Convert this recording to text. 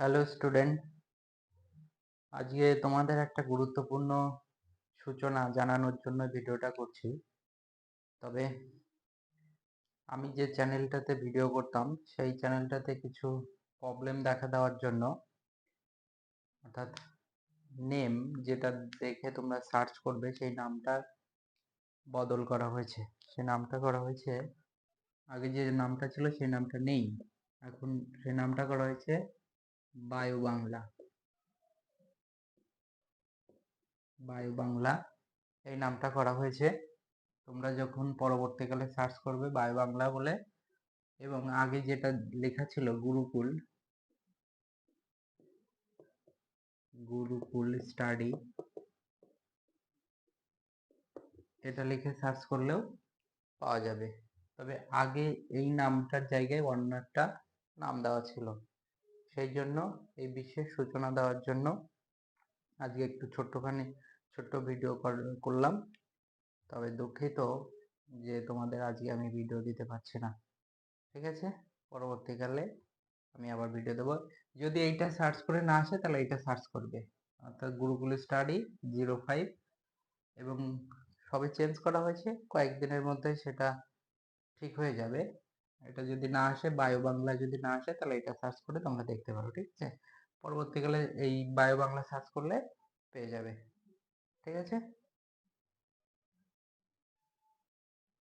Hello student আজকে তোমাদের একটা গুরুত্বপূর্ণ সূচনা জানানোর জন্য ভিডিওটা করছি। তবে আমি যে চ্যানেলটাতে ভিডিও করতাম, সেই চ্যানেলটাতে কিছু প্রবলেম দেখা দেওয়ার জন্য, অর্থাৎ নেম যেটা দেখে তোমরা সার্চ করবে, সেই নামটা বদল করা হয়েছে। সেই নামটা করা হয়েছে, আগে যে নামটা ছিল, সেই নামটা নেই। এখন সেই নামটা করা হয়েছে বায়ু বাংলা বায়ু বাংলা এই নামটা করা হয়েছে। তোমরা যখন পরবর্তীকালে সার্চ করবে বায়ু বাংলা বলে এবং আগে যেটা লেখা ছিল গুরুকুল গুরুকুল স্টাডি এটা লিখে সার্চ করলেও পাওয়া যাবে। তবে আগে এই নামটার জায়গায় অন্য একটা নাম দেওয়া ছিল। সেই জন্য এই বিশেষ সূচনা দেওয়ার জন্য আজকে একটু ছোট্টখানি, ছোট্ট ভিডিও করলাম। তবে দুঃখিত যে তোমাদের আজকে আমি ভিডিও দিতে পারছি না। ঠিক আছে? পরবর্তীকালে আমি আবার ভিডিও দেবো। যদি এইটা সার্চ করে না আসে তাহলে এইটা সার্চ করবে। অর্থাৎ গুরুকুল স্টাডি জিরো ফাইভ এবং সবে চেঞ্জ করা হয়েছে। কয়েকদিনের মধ্যে সেটা ঠিক হয়ে যাবে। এটা যদি না আসে বায়ো বাংলা যদি না আসে, তাহলে এটা সার্চ করে তোমরা দেখতে পারো, ঠিক আছে? পরবর্তীকালে এই বায়ো বাংলা সার্চ করলে পেয়ে যাবে, ঠিক আছে?